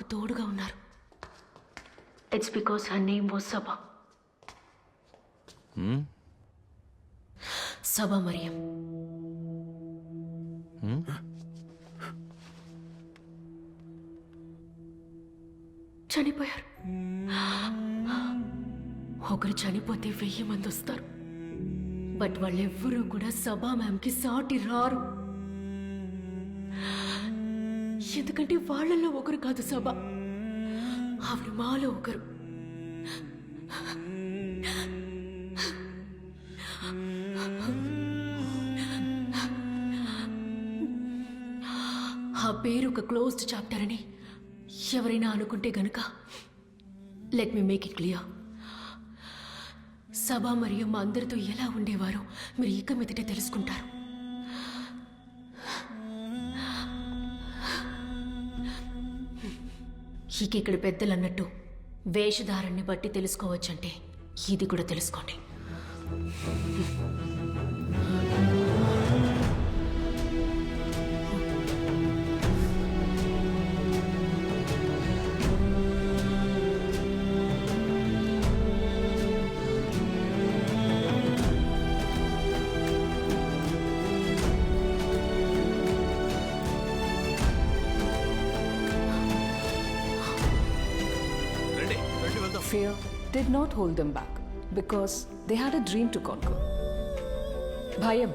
మాకు తోడుగా ఉన్నారు. It's because her name was Saba Saba Mariam చనిపోయారు. ఒకరు చనిపోతే వెయ్యి మంది వస్తారు. బట్ వాళ్ళెవ్వరూ కూడా సభా మ్యామ్కి సాటి రారు. ఎందుకంటే వాళ్ళల్లో ఒకరు కాదు సభ. ఆవిడ మాలో ఒకరు. ఆ పేరు ఒక క్లోజ్డ్ చాప్టర్ అని ఎవరైనా అనుకుంటే గనుక let me make it clear. Saba మరియు మా అందరితో ఎలా ఉండేవారో మీరు ఇక మీదటే తెలుసుకుంటారు. ఇక ఇక్కడ పెద్దలు అన్నట్టు వేషధారాన్ని బట్టి తెలుసుకోవచ్చంటే ఇది కూడా తెలుసుకోండి. Fear did not hold them back because they had a dream to conquer. భయం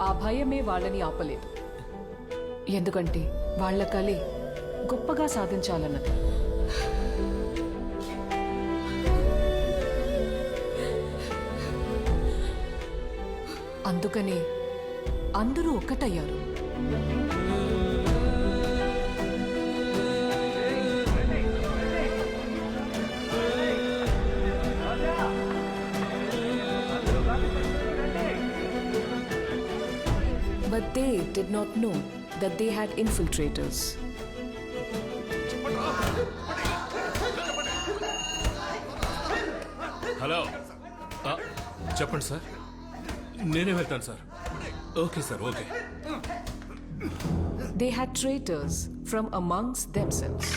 ఆ భయమే వాళ్ళని ఆపలేదు ఎందుకంటే వాళ్ళ కలే గొప్పగా సాధించాలన్నది అందుకనే అందరూ ఒక్కటయ్యారు did not know that they had infiltrators. Hello ఆ, చెప్పండి సార్ నేనే వెళ్తాను sir okay sir okay They had traitors from amongst themselves.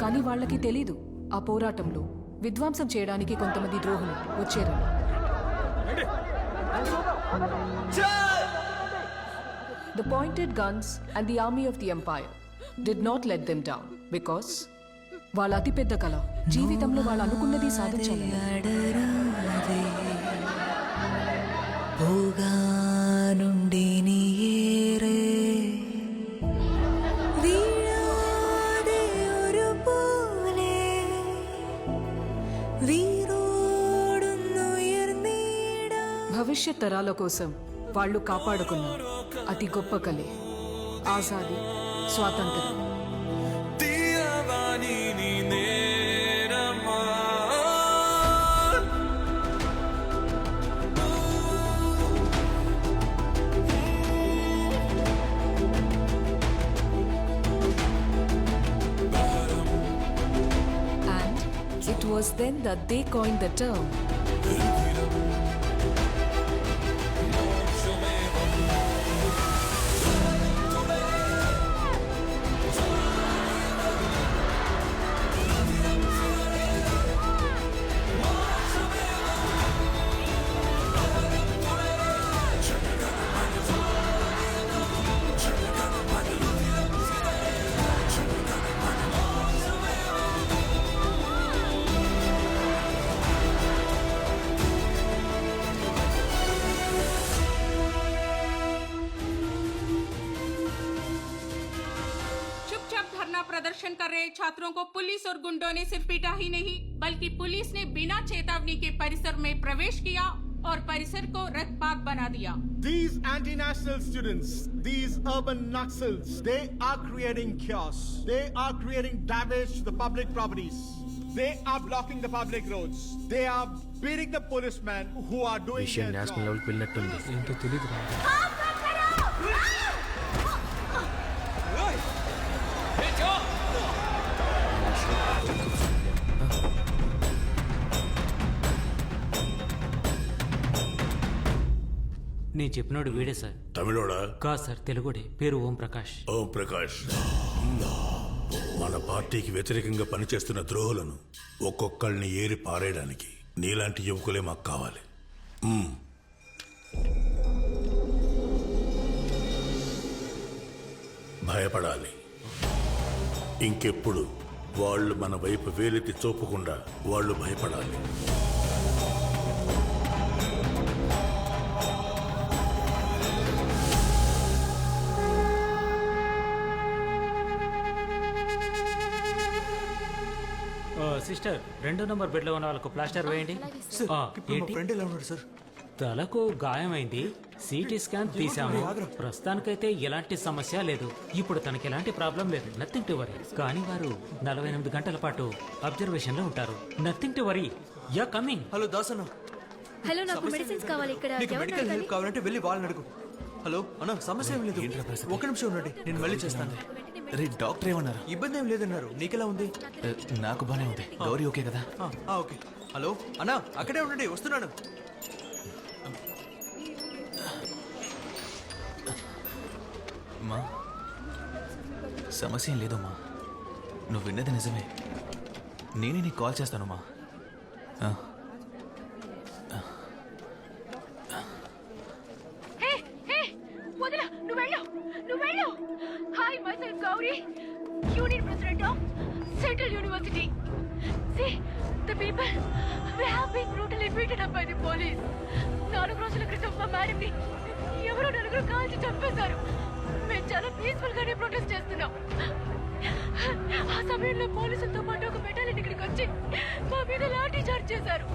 కానీ వాళ్ళకి తెలీదు ఆ పోరాటంలో విధ్వంసం చేయడానికి కొంతమంది ద్రోహులు వచ్చారు. The pointed guns and the army of the empire did not let them down because వాళ్ళ అతిపెద్ద కళ జీవితంలో వాళ్ళు అనుకున్నది సాధించాలి పోగా నుండి భవిష్యత్ తరాల కోసం వాళ్ళు కాపాడుకున్న అతి గొప్ప కలే. ఆజాది స్వాతంత్రం And it was then that they coined the term प्रदर्शन कर रहे छात्रों को पुलिस और गुंडों ने सिर्फ पीटा ही नहीं बल्कि पुलिस ने बिना चेतावनी के परिसर में प्रवेश किया और परिसर को रक्तपात बना दिया These anti-national students, these urban naxals, they are creating chaos. They are creating damage to the public properties. They are blocking the public roads. They are beating the policemen who are doing విషయం their national job. లెవెల్కి వెళ్ళినట్టుంది ఏంటో తెలియదు నేను చెప్పినోడు వీడే sir. తమిళోడా? కాదు sir తెలుగుడే. పేరు ఓం ప్రకాష్. ఓం ప్రకాష్. మన పార్టీకి వ్యతిరేకంగా పనిచేస్తున్న ద్రోహులను ఒక్కొక్కళ్ళని ఏరి పారేయడానికి నీలాంటి యువకులే మాకు కావాలి. మ్మ్. భయపడాలి. ఇంకెప్పుడు వాళ్ళు మన వైపు వేలెత్తి చూపకుండా వాళ్ళు భయపడాలి. సిస్టర్ రెండో నంబర్ బెడ్లో ఉన్న వాళ్ళకు ప్లాస్టర్ వేయండి. ఫ్రెండ్ ఎలా ఉన్నాడు సార్? తలకు గాయమైంది. సిటీ స్కాన్ తీసాము ప్రస్తుతానికైతే ఎలాంటి సమస్య లేదు. ఇప్పుడు తనకి ఎలాంటి ప్రాబ్లం లేదు. నథింగ్ టు వరీ కానీ వారు నలభై ఎనిమిది గంటల పాటు అబ్జర్వేషన్లో ఉంటారు. Nothing to worry ya coming hello Das అన్న హలో నాకు మెడిసిన్స్ కావాలి ఇక్కడ. నీకు మెడికల్? హెల్ప్ కావాలంటే వెళ్ళి వాళ్ళని అడుగు. హలో అన్న సమస్య ఏం లేదు. ఒక నిమిషం ఉండండి. నేను మళ్ళీ చేస్తాను. రే డాక్టర్ ఏమన్నారు? ఇబ్బంది ఏం లేదన్నారు. నీకెలా ఉంది? నాకు బానే ఉంది. గౌరీ ఓకే కదా? ఓకే. హలో అన్నా అక్కడే ఉండండి. వస్తున్నాను. మా సమస్య ఏం లేదమ్మా. నువ్వు విన్నది నిజమే. నేనే నీకు కాల్ చేస్తానమ్మా. ఆ, హే హే వదల నువ్వు నువ్వు hi my Gauri. Union president university. నాలుగు రోజుల క్రితం మా మేడంని ఎవరో నలుగురు కాల్చి చంపేశారు. మేము చాలా పీస్ఫుల్ గానే ప్రొటెస్ట్ చేస్తున్నాం. ఆ సమయంలో పోలీసులతో పాటు ఒక బెటాలియన్ ఇక్కడికి వచ్చి మా మీద లాఠీ చార్జ్ చేశారు.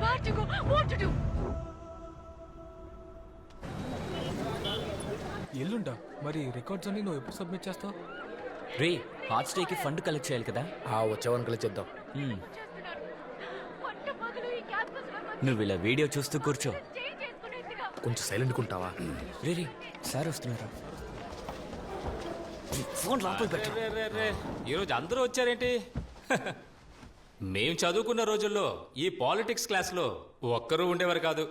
Where to go, what to do. ఎల్లుండా? మరి రికార్డ్స్ అన్ని నువ్వు ఎప్పుడు సబ్మిట్ చేస్తావు? రే హార్ట్ స్టేకి ఫండ్ కలెక్ట్ చేయాలి కదా? ఆ చేద్దాం. క్యాంపస్లో మంచి నువ్వు ఇలా వీడియో చూస్తూ కూర్చో. కొంచెం సైలెంట్ ఉంటావా? రే రే సార్ వస్తున్నారు? ఫోన్ లోపల పెట్టు. ఈరోజు అందరూ వచ్చారేంటి? మేం చదువుకున్న రోజుల్లో ఈ పాలిటిక్స్ క్లాస్లో ఒక్కరూ ఉండేవారు కాదు.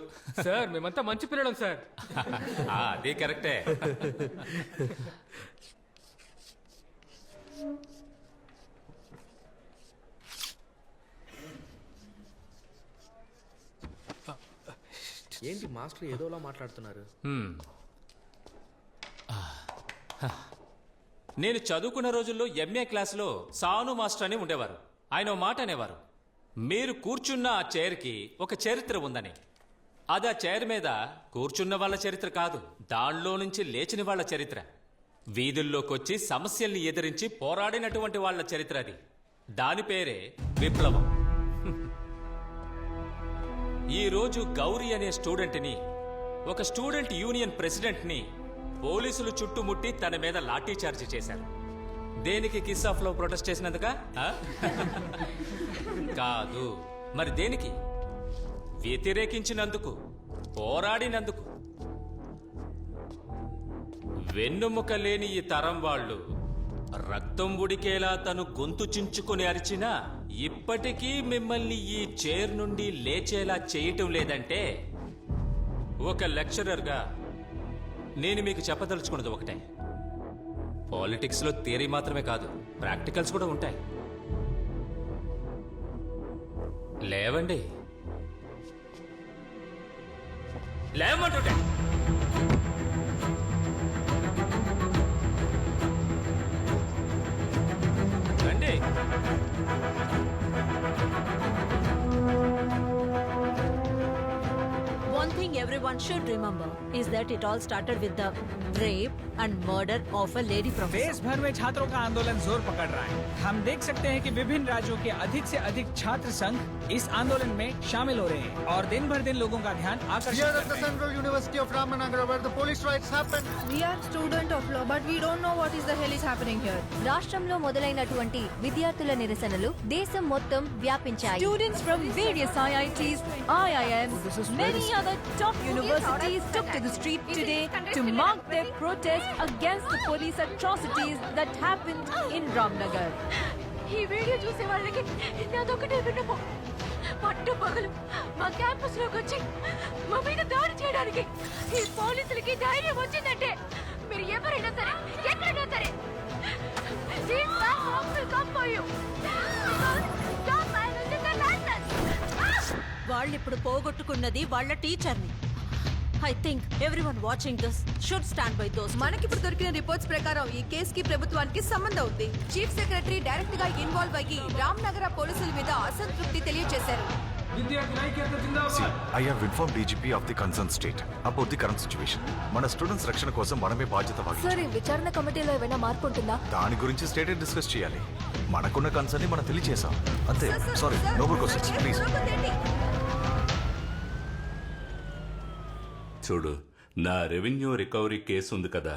సార్ మేమంతా మంచి పిల్లలం సార్. ఆ, అది కరెక్టే. ఏంటి మాస్టర్ ఏదోలా మాట్లాడుతున్నారు? నేను చదువుకున్న రోజుల్లో ఎంఏ క్లాస్లో సాను మాస్టర్ అని ఉండేవారు. ఆయన ఓ మాట అనేవారు. మీరు కూర్చున్న ఆ చైర్కి ఒక చరిత్ర ఉందని. అది ఆ చైర్ మీద కూర్చున్న వాళ్ళ చరిత్ర కాదు దానిలో నుంచి లేచిన వాళ్ళ చరిత్ర. వీధుల్లోకొచ్చి సమస్యల్ని ఎదిరించి పోరాడినటువంటి వాళ్ళ చరిత్ర అది. దాని పేరే విప్లవం. ఈ రోజు గౌరీ అనే స్టూడెంట్ని ఒక స్టూడెంట్ యూనియన్ ప్రెసిడెంట్ని పోలీసులు చుట్టుముట్టి తన మీద లాఠీ చార్జ్ చేశారు. దేనికి కిస్ ఆఫ్లో ప్రొటెస్ట్ చేసినందుక? కాదు. మరి దేనికి? వ్యతిరేకించినందుకు పోరాడినందుకు. వెన్నుముక లేని ఈ తరం వాళ్ళు రక్తం ఉడికేలా తను గొంతు చించుకొని అరిచినా ఇప్పటికీ మిమ్మల్ని ఈ చైర్ నుండి లేచేలా చేయటం లేదంటే ఒక లెక్చరర్గా నేను మీకు చెప్పదలుచుకున్నది ఒకటే. పాలిటిక్స్లో థియరీ మాత్రమే కాదు ప్రాక్టికల్స్ కూడా ఉంటాయి. లేవండి. లేవమంటుంటే రండి thing everyone should remember is that it all started with the rape and murder of a lady professor. देश भर में छात्रों का आंदोलन जोर पकड़ रहा है हम देख सकते हैं कि विभिन्न राज्यों के अधिक से अधिक छात्र संघ इस आंदोलन में शामिल हो रहे हैं और दिन भर दिन लोगों का ध्यान आकर्षित कर रहे हैं Central University of Ramanagara, where the police riots happened. We are student of law, but we don't know what is the hell is happening here. రాష్ట్రంలో మొదలైనటువంటి విద్యార్థుల నిరసనలు దేశం మొత్తం వ్యాపించాయి Students from various IITs, IIMs, many other top universities took to the street today to mark their protest against the police atrocities that happened in Ramnagar. ఈ video చూసే వాళ్ళకి నాదొకటే విన్నపం పట్టు పగలు మా క్యాంపస్లోకి వచ్చి మా మీద దాడి చేయడానికి ఈ పోలీసులకి ధైర్యం వచ్చిందంటే మీరు ఎవరైనా సరే ఎక్కడైనా సరే. వాళ్ళిప్పుడు పోగొట్టుకున్నది వాళ్ళ టీచర్ని I think every one watching this should stand by those మనకిప్పుడు దొరికిన రిపోర్ట్స్ ప్రకారం ఈ కేసుకి ప్రభుత్వానికి సంబంధం ఉంది చీఫ్ సెక్రటరీ డైరెక్ట్గా ఇన్వాల్వ్ అయ్యి రామ్ నగర పోలీసుల మీద అసంతృప్తి తెలియజేశారు See, I have informed DGP of the concerned state about the current situation. మన స్టూడెంట్స్ రక్షణ కోసం మనమే బాధ్యత వహించాలి సార్ విచారణ కమిటీలో ఏమైనా మార్పు ఉంటుందా దాని గురించి స్టేట్ డిస్కస్ చేయాలి మనకున్న కన్సర్న్ మనం తెలియజేసాం అంతే సారీ ప్లీజ్ చూడు నా రెవెన్యూ రికవరీ కేసు ఉంది కదా.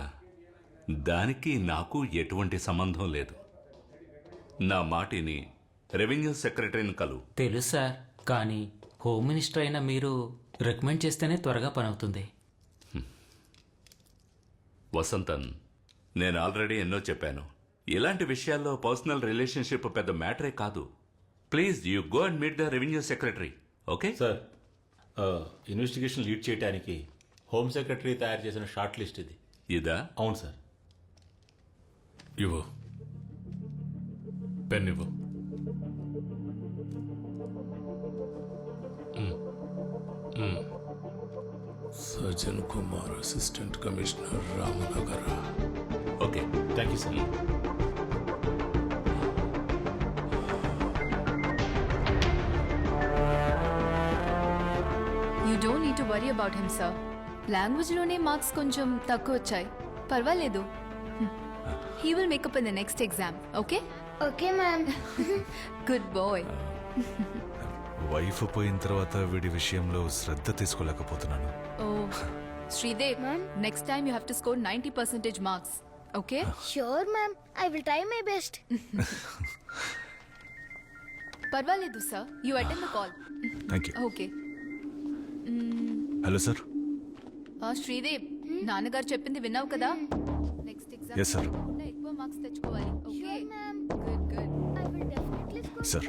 దానికి నాకు ఎటువంటి సంబంధం లేదు. నా మాటిని రెవెన్యూ సెక్రటరీని కలు. తెలుసు సార్ కానీ హోమ్ మినిస్టర్ అయిన మీరు రికమెండ్ చేస్తేనే త్వరగా పని అవుతుంది వసంతన్ నేను ఆల్రెడీ ఎన్నో చెప్పాను. ఇలాంటి విషయాల్లో పర్సనల్ రిలేషన్షిప్ పెద్ద మ్యాటరే కాదు. Please you go and meet the revenue secretary okay? Sir investigation lead చేయడానికి హోమ్ సెక్రటరీ తయారు చేసిన షార్ట్ లిస్ట్ ఇది. ఇదా? అవును సార్. ఇవ్వు. పెన్ ఇవ్వు. Sajjan Kumar assistant commissioner Ramanagara. Okay. Thank you sir. You don't need to worry about him sir లాంగ్వేజ్లోనే marks కొంచెం తక్కువ వచ్చాయి పర్వాలేదు he will make up in the next exam okay? Okay ma'am. Good boy wife పోయిన తర్వాత వీడి విషయంలో శ్రద్ధ తీసుకోలేకపోతున్నాను. ఓ Shridev next time you have to score ninety percentage marks okay? Sure, ma'am. I will try my best. పర్వాలేదు sir you attend the call thank you okay hello sir Shridev నాన్నగారు చెప్పింది విన్నావు కదా? Next exam Yes, sir. ఎక్కువ marks తెచ్చుకోవాలి. Okay sir